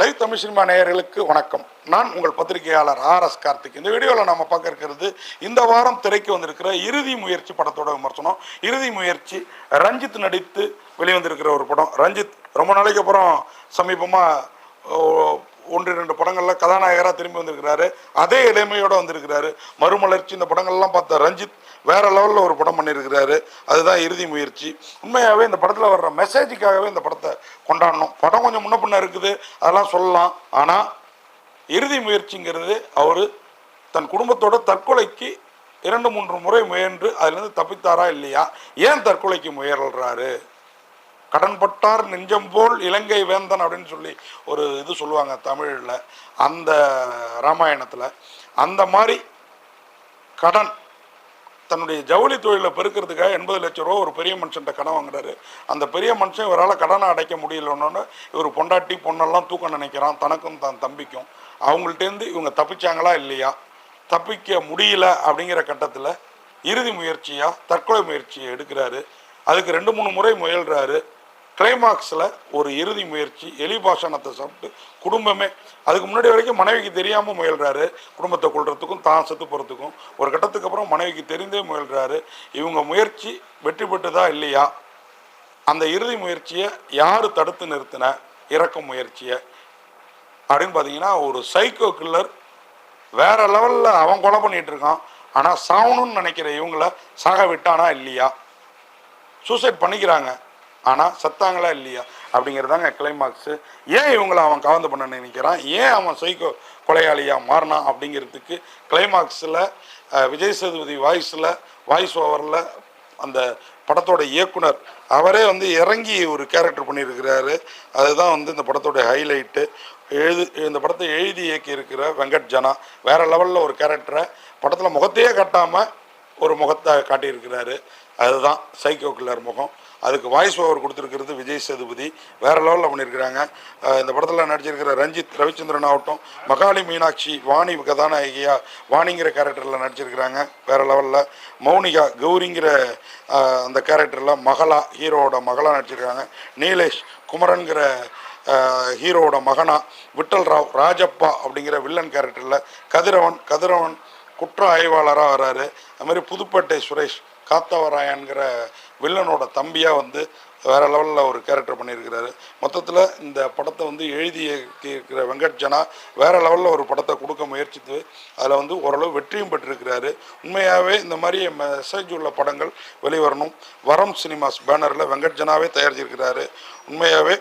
Live Tamil cinema நேயர்களுக்கு வணக்கம். நான் உங்கள் பத்திரிகையாளர் ஆர் எஸ் கார்த்திக். இந்த வீடியோவில் நம்ம பார்க்க இருக்கிறது இந்த வாரம் திரைக்கு வந்திருக்கிற இறுதி முயற்சி படத்தோட விமர்சனம். இறுதி முயற்சி ரஞ்சித் நடித்து வெளிவந்திருக்கிற ஒரு படம். ரஞ்சித் ரொம்ப நாளைக்கு அப்புறம் சமீபமாக ஒன்று ரெண்டு படங்களில் கதாநாயகராக திரும்பி வந்திருக்கிறாரு. அதே இளமையோட வந்திருக்கிறாரு. மறுமலர்ச்சி இந்த படங்கள்லாம் பார்த்த ரஞ்சித் வேற லெவலில் ஒரு படம் பண்ணியிருக்கிறாரு. அதுதான் இறுதி முயற்சி. உண்மையாகவே இந்த படத்தில் வர்ற மெசேஜுக்காகவே இந்த படத்தை கொண்டாடணும். படம் கொஞ்சம் முன்ன பின்ன இருக்குது. அதெல்லாம் சொல்லலாம். ஆனால் இறுதி முயற்சிங்கிறது அவர் தன் குடும்பத்தோட தற்கொலைக்கு இரண்டு மூன்று முறை முயன்று அதுலேருந்து தப்பித்தாரா இல்லையா? ஏன் தற்கொலைக்கு முயல்றாரு? கடன்பட்டார் நெஞ்சம் போல் இலங்கை வேந்தன் அப்படின்னு சொல்லி ஒரு இது சொல்லுவாங்க தமிழில். அந்த ராமாயணத்தில். அந்த மாதிரி கடன் தன்னுடைய ஜவுளி தொழிலை பெருக்கிறதுக்காக எண்பது லட்ச ரூபா ஒரு பெரிய மனுஷன்ட்ட கடன் வாங்குறாரு. அந்த பெரிய மனுஷன் இவரால் கடனை அடைக்க முடியலன்னு இவர் பொண்டாட்டி பொண்ணெல்லாம் தூக்க நினைக்கிறான் தனக்கும் தன் தம்பிக்கும். அவங்கள்ட்டேருந்து இவங்க தப்பிச்சாங்களா இல்லையா? தப்பிக்க முடியல அப்படிங்கிற கட்டத்தில் இறுதி முயற்சியாக தற்கொலை முயற்சியை எடுக்கிறாரு. அதுக்கு ரெண்டு மூணு முறை முயல்கிறாரு கிளைமாக்ஸில் ஒரு இறுதி முயற்சி எலி பாஷானத்தை சாப்பிட்டு குடும்பமே அதுக்கு முன்னாடி வரைக்கும் மனைவிக்கு தெரியாமல் முயல்கிறாரு குடும்பத்தை கொள்றதுக்கும் தான் செத்து போகிறதுக்கும் ஒரு கட்டத்துக்கு அப்புறம் மனைவிக்கு தெரிந்தே முயல்கிறாரு இவங்க முயற்சி வெற்றி பெற்றுதா இல்லையா? அந்த இறுதி முயற்சியை யார் தடுத்து நிறுத்தின? இறக்கும் முயற்சியை. அப்படின்னு பார்த்தீங்கன்னா ஒரு சைக்கோ கில்லர் வேற லெவலில் அவன் கொலை பண்ணிட்டு இருக்கான். ஆனால் சாகணும்னு நினைக்கிற இவங்கள சாக விட்டானா இல்லையா? சூசைட் பண்ணிக்கிறாங்க. ஆனால் சத்தாங்களா இல்லையா அப்படிங்கிறதாங்க கிளைமாக்ஸு ஏன் இவங்களை அவன் கவர்ந்து பண்ண நினைக்கிறான்? ஏன் அவன் சைக்கோ கொலையாளியாக மாறினான் அப்படிங்கிறதுக்கு கிளைமாக்ஸில் விஜய் சேதுபதி வாய்ஸில் வாய்ஸ் ஓவரில் அந்த படத்தோட இயக்குனர் அவரே வந்து இறங்கி ஒரு கேரக்டர் பண்ணியிருக்கிறாரு. அதுதான் வந்து இந்த படத்தோட ஹைலைட்டு எழுது இந்த படத்தை எழுதி இயக்கி இருக்கிற வெங்கட் ஜனா. வேறு லெவலில் ஒரு கேரக்டரை படத்தில் முகத்தையே காட்டாமல் ஒரு முகத்தை காட்டியிருக்கிறாரு. அதுதான் சைக்கோ கில்லர் முகம். அதுக்கு வாய்ஸ் ஓவர் கொடுத்துருக்கிறது விஜய் சேதுபதி. வேற லெவலில் பண்ணியிருக்கிறாங்க. இந்த படத்தில் நடிச்சிருக்கிற ரஞ்சித் ரவிச்சந்திரன் ஆகட்டும் மகாலி மீனாட்சி வாணி கதாநாயகியா வாணிங்கிற கேரக்டரில் நடிச்சிருக்கிறாங்க. வேற லெவலில் மௌனிகா கௌரிங்கிற அந்த கேரக்டரில் மகளா ஹீரோவோட மகளாக நடிச்சிருக்காங்க. நீலேஷ் குமரன்கிற ஹீரோவோட மகனா விட்டல் ராவ் ராஜப்பா அப்படிங்கிற வில்லன் கேரக்டரில் கதிரவன் கதிரவன் குற்ற ஆய்வாளராக வராரு. அது மாதிரி புதுப்பேட்டை சுரேஷ் காத்தவராயன்கிற வில்லனோட தம்பியாக வந்து வேற லெவலில் ஒரு கேரக்டர் பண்ணியிருக்கிறாரு. மொத்தத்தில் இந்த படத்தை வந்து எழுதி இருக்கிற வெங்கட் ஜனா வேற லெவலில் ஒரு படத்தை கொடுக்க முயற்சித்து அதில் வந்து ஓரளவு வெற்றியும் பெற்றிருக்கிறாரு. உண்மையாகவே இந்த மாதிரி மெசேஜ் உள்ள படங்கள் வெளிவரணும். வரம் சினிமாஸ் பேனரில் வெங்கட் ஜனாவே தயாரிச்சிருக்கிறாரு. உண்மையாகவே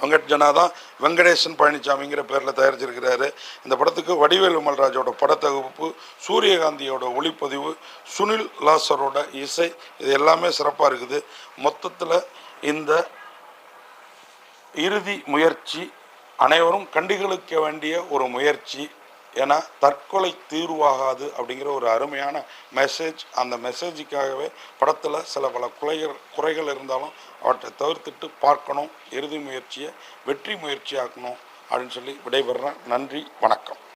வெங்கட்ஜனா தான் வெங்கடேசன் பழனிசாமிங்கிற பேரில் தயாரிச்சிருக்கிறாரு. இந்த படத்துக்கு வடிவேல் விமல்ராஜோட படத்தொகுப்பு சூரியகாந்தியோட ஒளிப்பதிவு சுனில் லாசரோட இசை இது எல்லாமே சிறப்பாக இருக்குது. மொத்தத்தில் இந்த இறுதி முயற்சி அனைவரும் கண்டுகளிக்க வேண்டிய ஒரு முயற்சி. ஏன்னா தற்கொலை தீர்வாகாது அப்படிங்கிற ஒரு அருமையான மெசேஜ் அந்த மெசேஜுக்காகவே படத்தில் சில பல குறைகள் குறைகள் இருந்தாலும் அவற்றை தவிர்த்துட்டு பார்க்கணும் இறுதி முயற்சியை வெற்றி முயற்சியாக்கணும் அப்படின்னு சொல்லி விடைபெறுறேன். நன்றி வணக்கம்.